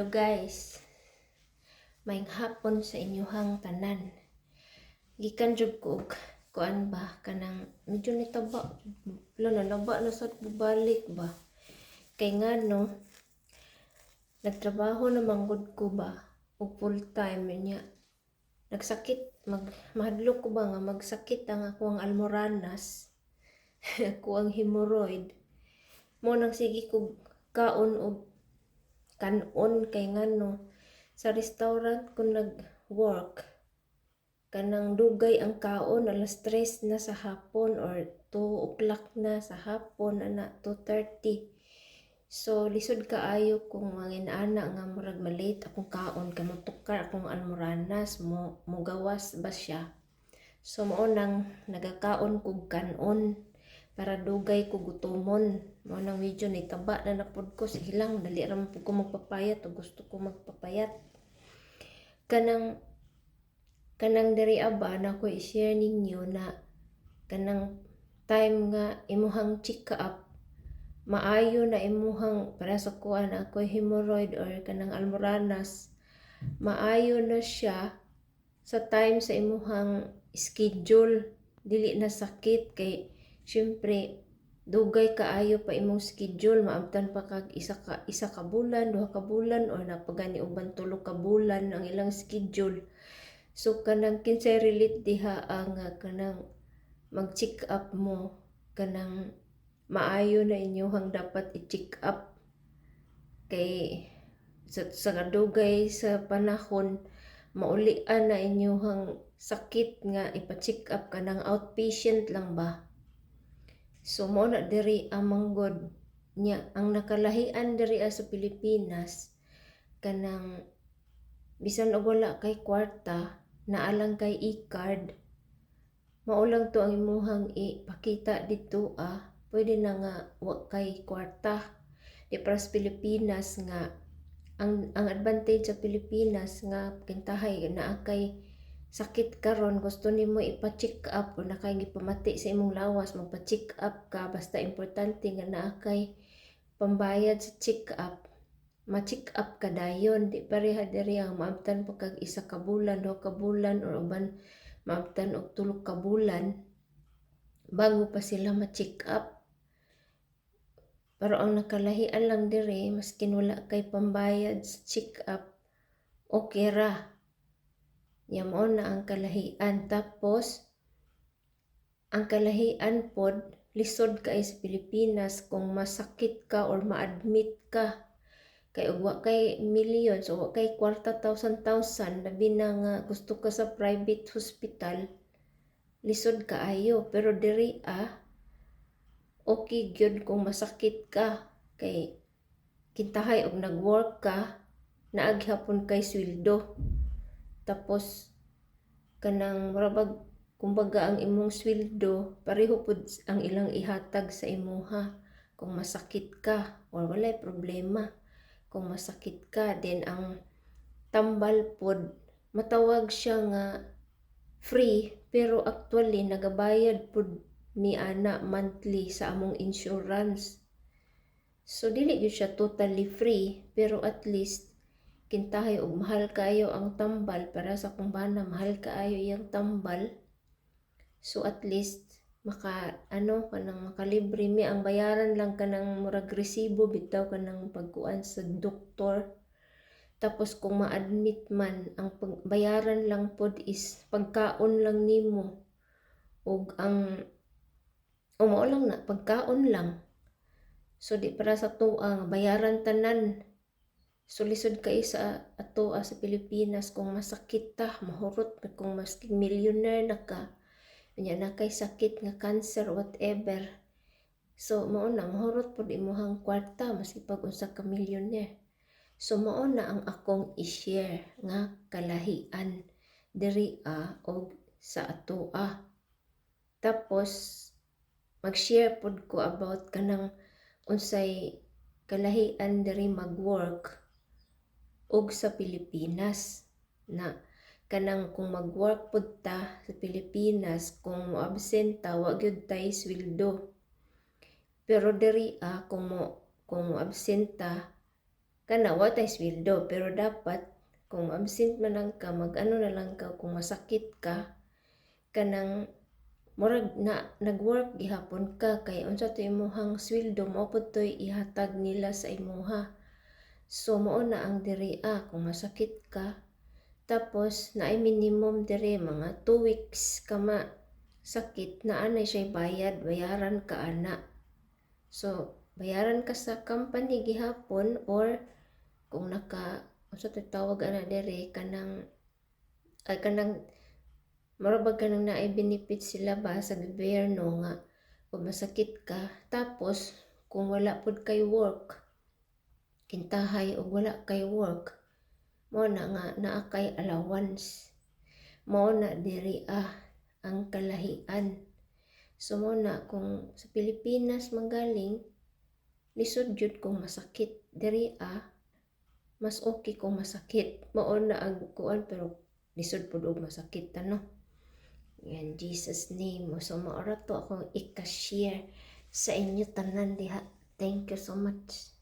Hello guys. Maing hapon sa inyuhang tanan. Gikan jud ko og kuan ba kanang medyo nitaba. Lalo naba na sad bubalik ba. Kay nga no nagtrabaho na manggod ko ba og full time niya. Nagsakit mag mahadlok ko ba nga magsakit ang ako ang almoranas. ako ang hemorrhoid. Mo nang sige ko kaon og kanon kay ngano. Sa restaurant ko nag-work kanang dugay ang kaon alas 3 na sa hapon or 2 o'clock na sa hapon ana 2:30 so lisod kaayo kung mangin ana nga murag malate akong kaon kay motukar akong almoranas mo mugawas ba siya? So mao nang nagakaon kog kanon para dugay ko gutomon mo nang medyo nitaba na napod ko sige lang dali ra pud ko magpapayat o gusto ko magpapayat. Kanang kanang diri aba na ko i-share ninyo na kanang time nga imuhang check up maayo na imuhang para sa kuan ako hemorrhoid or kanang almoranas maayo na siya sa time sa imuhang schedule. Dili na sakit kay syempre dugay kaayo pa imong schedule maabtan pa kag isa ka isa ka bulan duha ka bulan or napagani uban tulo ka bulan ang ilang schedule. So kanang kinsay relate diha ang uh, kanang mag-check up mo kanang maayo na inyohang dapat i-check up. Kay sa, sa kadugay sa panahon maulian na inyohang sakit nga ipa-check up kanang outpatient lang ba So mo na diri ang manggod niya. Ang nakalahian diri sa Pilipinas kanang bisan og wala kay kwarta naalang kay e-card. Maulang to ang imuhang ipakita dito ah. Pwede na nga wa kay kwarta. Di para sa Pilipinas nga ang ang advantage sa Pilipinas nga kintahay na kay sakit karon gusto nimo ipa-check up o nakay gipamati sa imong lawas magpa-check up ka basta importante nga naa kay pambayad sa check up. Ma-check up ka dayon di pareha diri ang maabtan pa kag isa ka bulan do ka bulan or uban maabtan og tulo ka bulan bago pa sila ma-check up. Pero ang nakalahian lang diri maskin wala kay pambayad sa check up okay ra Yamon na ang kalahian. Tapos, ang kalahian pod, lisod ka sa Pilipinas kung masakit ka or ma-admit ka. Kay ugwa kay millions o kay kwarta thousand thousand labi na nga gusto ka sa private hospital lisod ka ayo pero diri ah okay gyud kung masakit ka kay kintahay og nag-work ka naaghapon kay sweldo tapos kanang marabag kumbaga ang imong sweldo pareho pud ang ilang ihatag sa imuha. Kung masakit ka or walay problema kung masakit ka then ang tambal pod matawag siya nga free pero actually nagabayad pod mi ana monthly sa among insurance. So dili gyud siya totally free pero at least kintahay og mahal kayo ang tambal para sa kung bana mahal kaayo iyang tambal. So at least maka ano kanang makalibre. Mi ang bayaran lang kanang murag resibo bitaw kanang pagkuan sa doktor. Tapos kung ma-admit man ang bayaran lang pod is pagkaon lang nimo. Ug ang o mao lang na pagkaon lang. So di para sa tuang bayaran tanan Sulisod ka isa ato sa Pilipinas kung masakit ta, mahurot kung masking millionaire na ka. Nya na kay sakit nga cancer whatever. So mao na mahurot pud imuhang kwarta maski pag unsa ka millionaire. So mao na ang akong i-share nga kalahian diri a og sa ato a. Tapos mag-share pud ko about kanang unsay kalahian diri mag-work og sa Pilipinas na kanang kung mag-work pud ta sa Pilipinas kung mo absent ta wa gyud tay sweldo. Pero diri ah kung mo kung mo absent ta kana wa tay sweldo. Pero dapat kung absent man lang ka mag ano na lang ka kung masakit ka kanang murag na nagwork gihapon ka kay unsa to imong sweldo mao pud toy ihatag nila sa imuha so mao na ang diri ah kung masakit ka. Tapos naay minimum diri mga 2 weeks ka ma sakit na anay siya bayad bayaran ka ana. So bayaran ka sa company gihapon or kung naka unsa tawag ana diri kanang ay kanang marabag ka nang naay benefits sila ba sa gobyerno nga kung masakit ka. Tapos kung wala pud kay work kintahay o wala kay work mo na nga naa kay allowance. Mo na diri ah ang kalahian. So mo na kung sa Pilipinas manggaling lisod jud kung masakit. Diri ah mas okay kung masakit. Mao na ang kuan pero lisod pud og masakit ano? Yan Jesus name. So maora to akong ika-share sa inyo tanan diha. Thank you so much